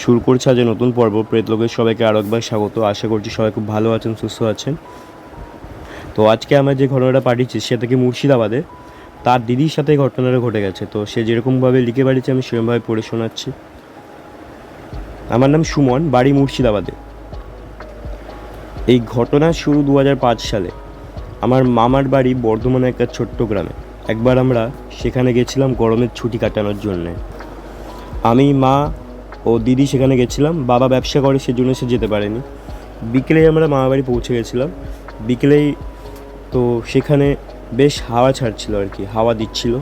শুরু করছে আজ নতুন পর্ব। প্রেতলোকের সবাইকে আরও একবার স্বাগত। আশা করছি সবাই খুব ভালো আছেন, সুস্থ আছেন। তো আজকে আমরা যে ঘটনাটা পাঠিয়েছি সে থেকে মুর্শিদাবাদে? তার দিদির সাথে ঘটনাটা ঘটে গেছে। তো সে যেরকমভাবে লিখে পাঠিয়েছে, আমি সেরকমভাবে পড়ে শোনাচ্ছি। আমার নাম সুমন, বাড়ি মুর্শিদাবাদে। এই ঘটনা শুরু দু হাজার পাঁচ সালে। আমার মামার বাড়ি বর্ধমানে একটা ছোট্ট গ্রামে। একবার আমরা সেখানে গেছিলাম গরমের ছুটি কাটানোর জন্যে। আমি, মা ও দিদি সেখানে গেছিলাম, বাবা ব্যবসা করে সেজন্য সে যেতে পারেনি। বিকেলেই আমরা মামা বাড়ি পৌঁছে গেছিলাম। বিকেলেই তো সেখানে বেশ হাওয়া ছাড়ছিল আর কি, হাওয়া দিচ্ছিল।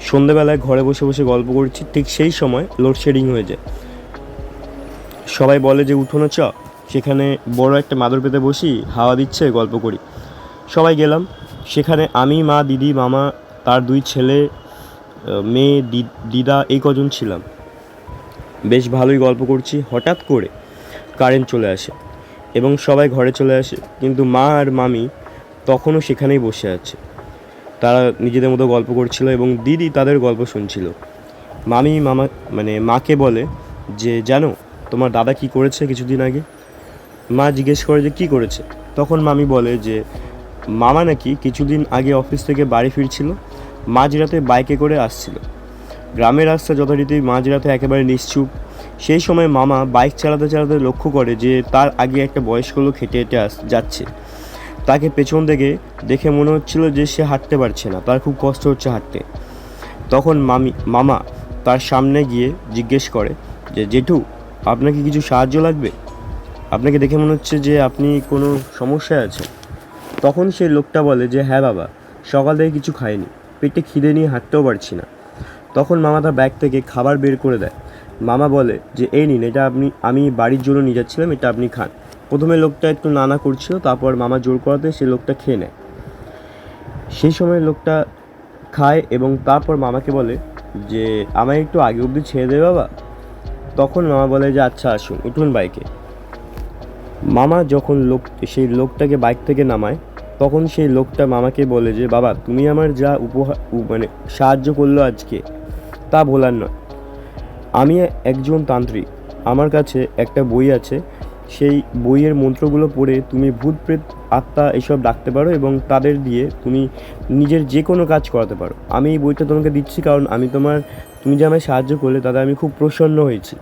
সন্ধেবেলায় ঘরে বসে বসে গল্প করছি, ঠিক সেই সময় লোডশেডিং হয়ে যায়। সবাই বলে যে উঠোনো চ। সেখানে বড় একটা মাদুর পেতে বসি, হাওয়া দিচ্ছে, গল্প করি। সবাই গেলাম। সেখানে আমি, মা, দিদি, মামা, তার দুই ছেলে মেয়ে দিদা, এই কজন ছিলাম। বেশ ভালোই গল্প করছি, হঠাৎ করে কারেন্ট চলে আসে এবং সবাই ঘরে চলে আসে, কিন্তু মা আর মামি তখনও সেখানেই বসে আছে। তারা নিজেদের মতো গল্প করছিল এবং দিদি তাদের গল্প শুনছিল। মামি, মামা মানে মাকে বলে যে, জানো, তোমার দাদা কি করেছে কিছুদিন আগে? মা জিজ্ঞেস করে যে, কি করেছে? তখন মামি বলে যে, মামা নাকি কিছুদিন আগে অফিস থেকে বাড়ি ফিরছিল, মাঝরাতে বাইকে করে আসছিল। গ্রামের রাস্তা যথারীতি মাঝরাতে একেবারে নিশ্চুপ। সেই সময় মামা বাইক চালাতে চালাতে লক্ষ্য করে যে তার আগে একটা বয়স্ক লোক হেঁটে হেঁটে আস যাচ্ছে। তাকে পেছন থেকে দেখে মনে হচ্ছিল যে সে হাঁটতে পারছে না, তার খুব কষ্ট হচ্ছে হাঁটতে। তখন মামি মামা তার সামনে গিয়ে জিজ্ঞেস করে যে, জেঠু, আপনাকে কিছু সাহায্য লাগবে? আপনাকে দেখে মনে হচ্ছে যে আপনি কোনো সমস্যায় আছেন। তখন সেই লোকটা বলে যে হ্যাঁ বাবা, সকাল থেকে কিছু খাইনি। পেটে খিদে নিয়ে হাঁটতেও পারছি না। তখন মামা তার ব্যাগ থেকে খাবার বের করে দেয়। মামা বলে যে, এই নিন, এটা আপনি, আমি বাড়ির জন্য নিয়ে যাচ্ছিলাম, এটা আপনি খান। প্রথমে লোকটা একটু নানা করছিল, তারপর মামা জোর করাতে সে লোকটা খেয়ে নেয়। সেই সময় লোকটা খায় এবং তারপর মামাকে বলে যে, আমায় একটু আগে অবধি ছেড়ে দেবে বাবা। তখন মামা বলে যে আচ্ছা আসুন, উঠুন বাইকে। মামা যখন লোক, সেই লোকটাকে বাইক থেকে নামায়, তখন সেই লোকটা মামাকে বলে যে, বাবা, তুমি আমার যা উপহার মানে সাহায্য করল আজকে তা বলার নয়। আমি একজন তান্ত্রিক। আমার কাছে একটা বই আছে। সেই বইয়ের মন্ত্রগুলো পড়ে তুমি ভূত, প্রেত, আত্মা এসব ডাকতে পারো এবং তাদের দিয়ে তুমি নিজের যে কোনো কাজ করাতে পারো। আমি এই বইটা তোমাকে দিচ্ছি কারণ আমি তোমার, তুমি যে আমায় সাহায্য করলে তাতে আমি খুব প্রসন্ন হয়েছি।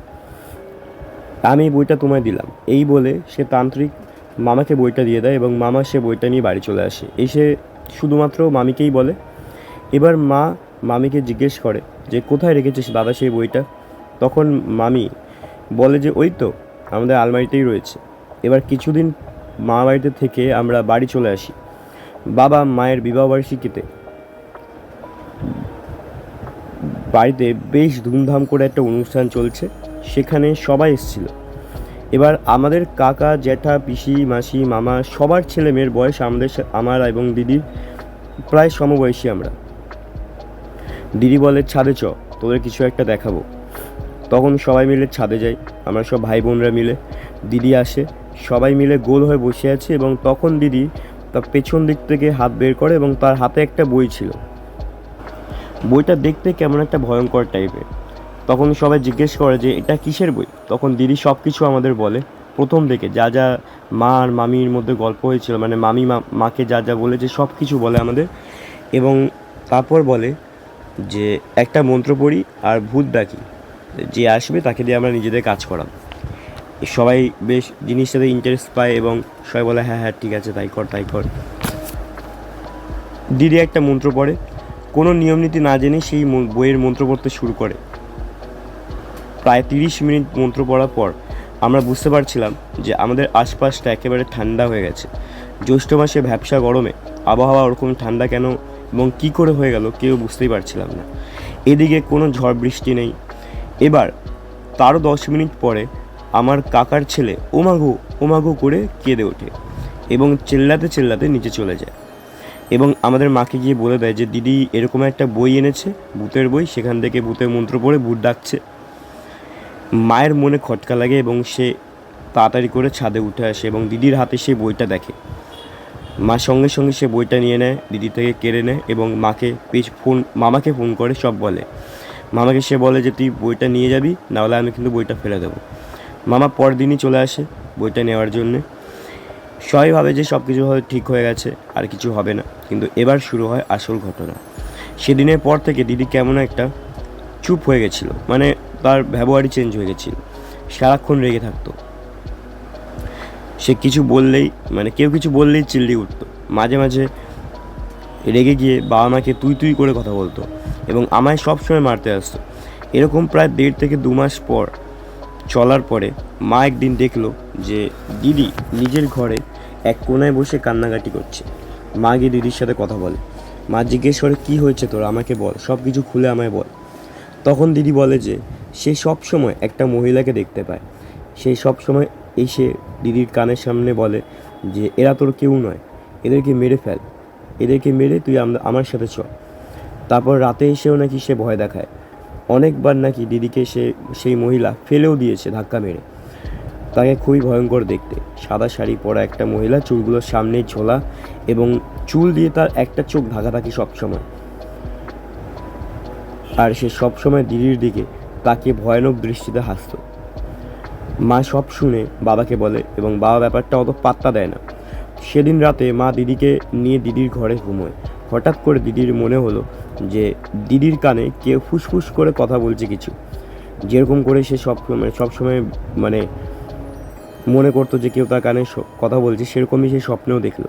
আমি এই বইটা তোমায় দিলাম। এই বলে সে তান্ত্রিক মামাকে বইটা দিয়ে দেয় এবং মামা সে বইটা নিয়ে বাড়ি চলে আসে। এসে শুধুমাত্র মামিকেই বলে। এবার মা মামিকে জিজ্ঞেস করে যে কোথায় রেখেছিস দাদা সেই বইটা? তখন মামি বলে যে, ওই তো, আমাদের আলমারিতেই রয়েছে। এবার কিছুদিন মা বাড়িতে থেকে আমরা বাড়ি চলে আসি। বাবা মায়ের বিবাহবার্ষিকীতে বাড়িতে বেশ ধুমধাম করে একটা অনুষ্ঠান চলছে। সেখানে সবাই এসেছিল। এবার আমাদের কাকা, জ্যাঠা, পিসি, মাসি, মামা, সবার ছেলে মেয়ের বয়স আমাদের আমার এবং দিদির প্রায় সমবয়সী আমরা। দিদি বলে, ছাদে চ, তোদের কিছু একটা দেখাবো। তখন সবাই মিলে ছাদে যাই, আমরা সব ভাই বোনরা মিলে। দিদি আসে, সবাই মিলে গোল হয়ে বসে আছে এবং তখন দিদি তার পেছন দিক থেকে হাত বের করে এবং তার হাতে একটা বই ছিল। বইটা দেখতে কেমন একটা ভয়ঙ্কর টাইপের। তখন সবাই জিজ্ঞেস করে যে, এটা কিসের বই? তখন দিদি সব কিছু আমাদের বলে। প্রথম থেকে যা যা মা আর মামির মধ্যে গল্প হয়েছিল মানে মামি মাকে যা যা বলেছে সব কিছু বলে আমাদের এবং তারপর বলে যে একটা মন্ত্র পড়ি আর ভূত ডাকি। যে আসবে তাকে দিয়ে আমরা নিজেদের কাজ করাব। সবাই বেশ জিনিসটাতে ইন্টারেস্ট পায় এবং সবাই বলে হ্যাঁ হ্যাঁ ঠিক আছে, তাই কর তাই কর। দিদি একটা মন্ত্র পড়ে, কোনো নিয়মনীতি না জেনে সেই বইয়ের মন্ত্র পড়তে শুরু করে। প্রায় তিরিশ মিনিট মন্ত্র পড়ার পর আমরা বুঝতে পারছিলাম যে আমাদের আশপাশটা একেবারে ঠান্ডা হয়ে গেছে। জ্যৈষ্ঠ মাসে ভ্যাবসা গরমে আবহাওয়া ওরকম ঠান্ডা কেন এবং কী করে হয়ে গেল কেউ বুঝতেই পারছিলাম না। এদিকে কোনো ঝড় বৃষ্টি নেই। এবার তারও দশ মিনিট পরে আমার কাকার ছেলে ওমাগো ওমাগো করে কেঁদে ওঠে এবং চেল্লাতে চেল্লাতে নিচে চলে যায় এবং আমাদের মাকে গিয়ে বলে দেয় যে, দিদি, এরকম একটা বই এনেছে, ভূতের বই, সেখান থেকে ভূতের মন্ত্র পড়ে ভূত ডাকছে। মায়ের মনে খটকা লাগে এবং সে তাড়াতাড়ি করে ছাদে উঠে আসে এবং দিদির হাতে সেই বইটা দেখে। মা সঙ্গে সঙ্গে সে বইটা নিয়ে নেয়, দিদি থেকে কেড়ে নেয় এবং মাকে পেজ ফোন, মামাকে ফোন করে, সব বলে। মামাকে সে বলে যে, তুই বইটা নিয়ে যাবি, নাহলে আমি কিন্তু বইটা ফেলে দেবো। মামা পরের দিনই চলে আসে বইটা নেওয়ার জন্যে। সবাই ভাবে যে সব কিছু হয়তো ঠিক হয়ে গেছে, আর কিছু হবে না। কিন্তু এবার শুরু হয় আসল ঘটনা। সেদিনের পর থেকে দিদি কেমন একটা চুপ হয়ে গেছিল মানে তার ব্যবহারই চেঞ্জ হয়ে গেছিল। সারাক্ষণ রেগে থাকতো। সে কিছু বললেই মানে কেউ কিছু বললেই চিল্লি উঠতো। মাঝে মাঝে রেগে গিয়ে বাবা মাকে তুই তুই করে কথা বলতো এবং আমায় সবসময় মারতে আসতো। এরকম প্রায় দেড় থেকে দু মাস পর চলার পরে মা একদিন দেখল যে দিদি নিজের ঘরে এক কোনায় বসে কান্নাকাটি করছে। মা গিয়ে দিদির সাথে কথা বলে। মা জিজ্ঞেস করে, কী হয়েছে তোর? আমাকে বল। সব কিছু খুলে আমায় বল। তখন দিদি বলে যে, সে সব সময় একটা মহিলাকে দেখতে পায়। সে সব সময় এসে দিদির কানের সামনে বলে যে, এরা তোর কেউ নয়, এদেরকে মেরে ফেল, এদেরকে মেরে তুই আম- আমার সাথে চ। তারপর রাতে এসেও নাকি সে ভয় দেখায়। অনেকবার নাকি দিদিকে সে, সেই মহিলা ফেলেও দিয়েছে ধাক্কা মেরে। তাকে খুবই ভয়ঙ্কর দেখতে। সাদা শাড়ি পরা একটা মহিলা চুলগুলোর সামনে ঝোলা এবং চুল দিয়ে তার একটা চোখ ঢাকা থাকি সবসময়। আর সে সবসময় দিদির দিকে তাকে ভয়ানক দৃষ্টিতে হাসতো। মা সব শুনে বাবাকে বলে এবং বাবা ব্যাপারটা অত পাত্তা দেয় না। সেদিন রাতে মা দিদিকে নিয়ে দিদির ঘরে ঘুমোয়। হঠাৎ করে দিদির মনে হলো যে দিদির কানে কেউ ফুসফুস করে কথা বলছে কিছু। যেরকম করে সে সব সবসময় মানে মনে করতো যে কেউ তার কানে কথা বলছে, সেরকমই সে স্বপ্নেও দেখল।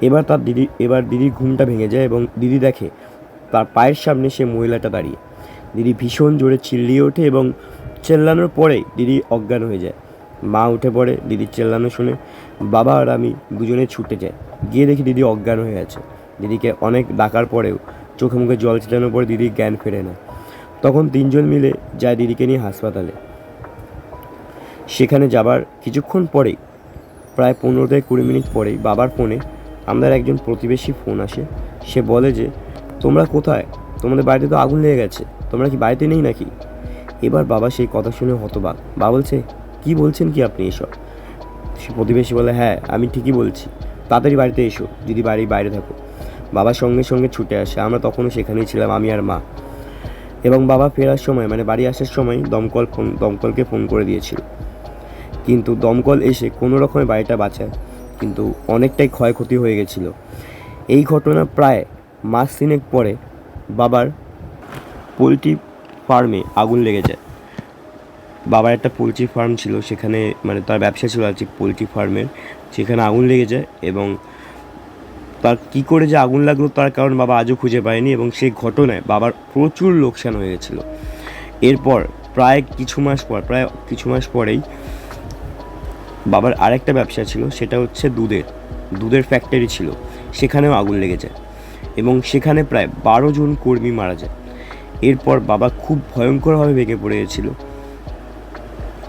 এবার তার দিদি, এবার দিদির ঘুমটা ভেঙে যায় এবং দিদি দেখে তার পায়ের সামনে সে মহিলাটা দাঁড়িয়ে। দিদি ভীষণ জোরে চিল্লিয়ে ওঠে এবং চেল্লানোর পরেই দিদি অজ্ঞান হয়ে যায়। মা উঠে পড়ে দিদির চেল্লানো শুনে। বাবা আর আমি দুজনে ছুটে যাই। গিয়ে দেখি দিদি অজ্ঞান হয়ে আছে। দিদিকে অনেক ডাকার পরেও চোখে মুখে জল ছিটানোর পরে দিদির জ্ঞান ফেরে না তখন তিনজন মিলে যায় দিদিকে নিয়ে হাসপাতালে। সেখানে যাবার কিছুক্ষণ পরেই, প্রায় পনেরো থেকে কুড়ি মিনিট পরেই বাবার ফোনে আমাদের একজন প্রতিবেশী ফোন আসে। সে বলে যে, তোমরা কোথায়? তোমাদের বাড়িতে তো আগুন লেগে গেছে। তোমরা কি বাড়িতে নেই নাকি? এবার বাবা সেই কথা শুনে হতবাক। বা বলছে, কি বলছেন কি আপনি এসব? সে প্রতিবেশী বলে হ্যাঁ আমি ঠিকই বলছি। তাড়াতাড়ি বাড়িতে এসো, যদি বাড়ির বাইরে থাকো। বাবা সঙ্গে সঙ্গে ছুটে আসে। আমরা তখনও সেখানেই ছিলাম, আমি আর মা। এবং বাবা ফেরার সময় মানে বাড়ি আসার সময় দমকল ফোন, দমকলকে ফোন করে দিয়েছিল। কিন্তু দমকল এসে কোনো রকমে বাড়িটা বাঁচায়। কিন্তু অনেকটাই ক্ষয়ক্ষতি হয়ে গেছিল। এই ঘটনা প্রায় মাস তিনেক পরে বাবার পোলট্রি ফার্মে আগুন লেগে যায় বাবার একটা পোলট্রি ফার্ম ছিল, সেখানে মানে তার ব্যবসা ছিল আর কি পোলট্রি ফার্মের। সেখানে আগুন লেগে যায় এবং তার কী করে যে আগুন লাগল তার কারণ বাবা আজও খুঁজে পায়নি এবং সেই ঘটনায় বাবার প্রচুর লোকসান হয়ে গেছিল। এরপর প্রায় কিছু মাস পর, প্রায় কিছু মাস পরেই বাবার আরেকটা ব্যবসা ছিল, সেটা হচ্ছে দুধের। দুধের ফ্যাক্টরি ছিল, সেখানেও আগুন লেগে যায় এবং সেখানে প্রায় বারো জন কর্মী মারা যায়। এরপর বাবা খুব ভয়ঙ্করভাবে ভেঙে পড়ে গেছিল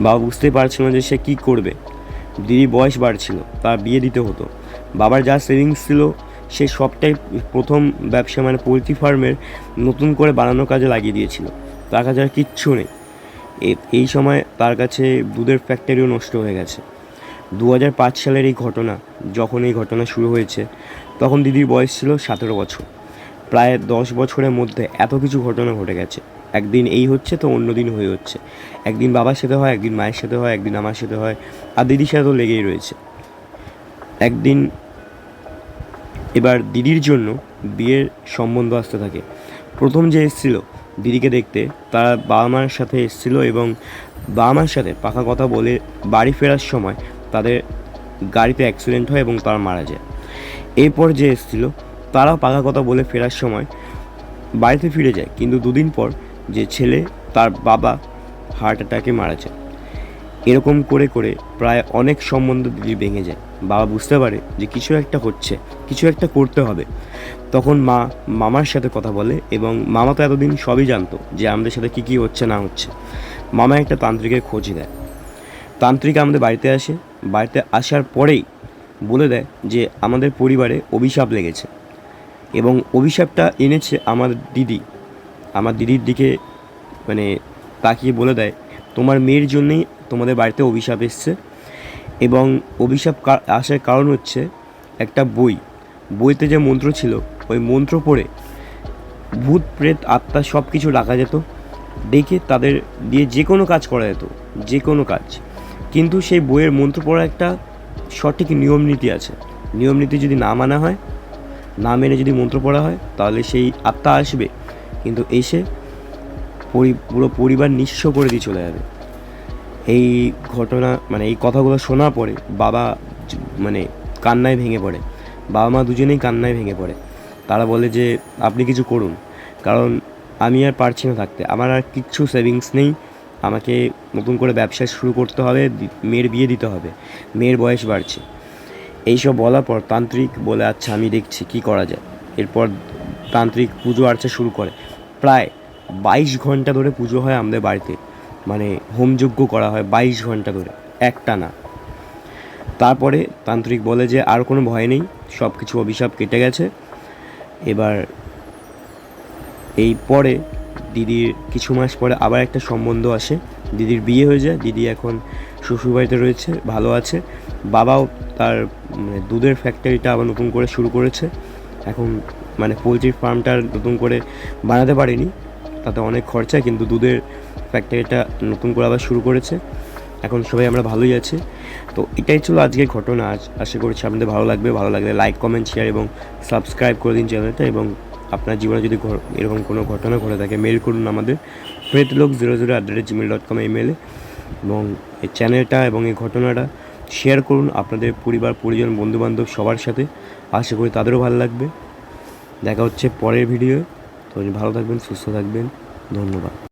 বাবা বুঝতেই পারছিল না যে সে কী করবে। দিদি বয়স বাড়ছিল, তার বিয়ে দিতে হতো। বাবার যা সেভিংস ছিল, সে সবটাই প্রথম ব্যবসা মানে পোলট্রি ফার্মের নতুন করে বানানোর কাজে লাগিয়ে দিয়েছিল। তার কাছে আর কিচ্ছু নেই। এই সময় তার কাছে দুধের ফ্যাক্টরিও নষ্ট হয়ে গেছে। দু হাজার পাঁচ সালের এই ঘটনা, যখন এই ঘটনা শুরু হয়েছে, তখন দিদির বয়স ছিল সতেরো বছর। প্রায় দশ বছরের মধ্যে এত কিছু ঘটনা ঘটে গেছে। একদিন এই হচ্ছে, তো অন্য দিন হয়ে হচ্ছে। একদিন বাবার সাথে হয়, একদিন মায়ের সাথে হয়, একদিন আমার সাথে হয়, আর দিদির সাথে তো লেগেই রয়েছে। একদিন এবার দিদির জন্য বিয়ের সম্বন্ধ আসতে থাকে। প্রথম যে এসেছিল দিদিকে দেখতে, তারা বাবা মার সাথে এসেছিল এবং বাবা মার সাথে পাকা কথা বলে বাড়ি ফেরার সময় তাদের গাড়িতে অ্যাক্সিডেন্ট হয় এবং তারা মারা যায়। এরপর যে এসেছিল তারাও পাকা কথা বলে ফেরার সময় বাড়িতে ফিরে যায়। কিন্তু দুদিন পর যে ছেলে তার বাবা হার্ট অ্যাটাকে মারা যায়। এরকম করে করে প্রায় অনেক সম্বন্ধ দিদি ভেঙে যায়, বাবা বুঝতে পারে যে কিছু একটা হচ্ছে, কিছু একটা করতে হবে। তখন মা মামার সাথে কথা বলে এবং মামা তো এতদিন সবই জানতো যে আমাদের সাথে কী কী হচ্ছে না হচ্ছে। মামা একটা তান্ত্রিকের খোঁজ দেয় তান্ত্রিক আমাদের বাড়িতে আসে। বাড়িতে আসার পরেই বলে দেয় যে আমাদের পরিবারে অভিশাপ লেগেছে। এবং অভিশাপটা এনেছে আমার দিদি। আমার দিদির দিকে মানে তাকিয়ে বলে দেয়, তোমার মেয়ের জন্যেই তোমাদের বাড়িতে অভিশাপ এসছে এবং অভিশাপ আসার কারণ হচ্ছে একটা বই। বইতে যে মন্ত্র ছিল, ওই মন্ত্র পড়ে ভূত, প্রেত, আত্মা সব কিছু রাখা যেত ডেকে তাদের দিয়ে যে কোনো কাজ করা যেত, যে কোনো কাজ। কিন্তু সেই বইয়ের মন্ত্র পড়ার একটা সঠিক নিয়ম নীতি আছে। নিয়ম নীতি যদি না মানা হয় না মেনে যদি মন্ত্র পড়া হয়, তাহলে সেই আত্মা আসবে। কিন্তু এসে পরি- পুরো পরিবার নিঃস্ব করে দিয়ে চলে যাবে। এই ঘটনা মানে এই কথাগুলো শোনার পরে বাবা মানে কান্নায় ভেঙে পড়ে। বাবা মা দুজনেই কান্নায় ভেঙে পড়ে। তারা বলে যে, আপনি কিছু করুন। কারণ আমি আর পারছি না থাকতে। আমার আর কিচ্ছু সেভিংস নেই। আমাকে নতুন করে ব্যবসা শুরু করতে হবে মেয়ের বিয়ে দিতে হবে। মেয়ের বয়স বাড়ছে। এইসব বলার পর তান্ত্রিক বলে আচ্ছা আমি দেখছি, কি করা যায়? এরপর তান্ত্রিক পুজো আর্চা শুরু করে। প্রায় বাইশ ঘণ্টা ধরে পুজো হয় আমাদের বাড়িতে। মানে হোমযজ্ঞ করা হয় বাইশ ঘণ্টা ধরে, একটা না। তারপরে তান্ত্রিক বলে যে, আর কোনো ভয় নেই সব কিছু অভিশাপ কেটে গেছে। এবার এই পরে দিদির কিছু মাস পরে আবার একটা সম্বন্ধ আসে। দিদির বিয়ে হয়ে যায়, দিদি এখন শ্বশুরবাড়িতে রয়েছে, ভালো আছে। বাবাও তার মানে দুধের ফ্যাক্টরিটা আবার নতুন করে শুরু করেছে। এখন মানে পোলট্রির ফার্মটা নতুন করে বানাতে পারেনি। তাতে অনেক খরচা, কিন্তু দুধের ফ্যাক্টরিটা নতুন করে আবার শুরু করেছে। এখন সবাই আমরা ভালোই আছি। তো এটাই ছিল আজকের ঘটনা। আজ আশা করছি আপনাদের ভালো লাগবে। ভালো লাগলে লাইক কমেন্ট শেয়ার এবং সাবস্ক্রাইব করে দিন চ্যানেলটা এবং আপনার জীবনে যদি এরকম কোনো ঘটনা ঘটে থাকে মেল করুন আমাদের। প্রেতলোক zero zero at the rate Gmail dot com ইমেলে এবং এই চ্যানেলটা এবং এই ঘটনাটা শেয়ার করুন আপনাদের পরিবার, পরিজন, বন্ধুবান্ধব সবার সাথে। আশা করি তাদেরও ভালো লাগবে। দেখা হচ্ছে পরের ভিডিও তো ভালো থাকবেন, সুস্থ থাকবেন। ধন্যবাদ।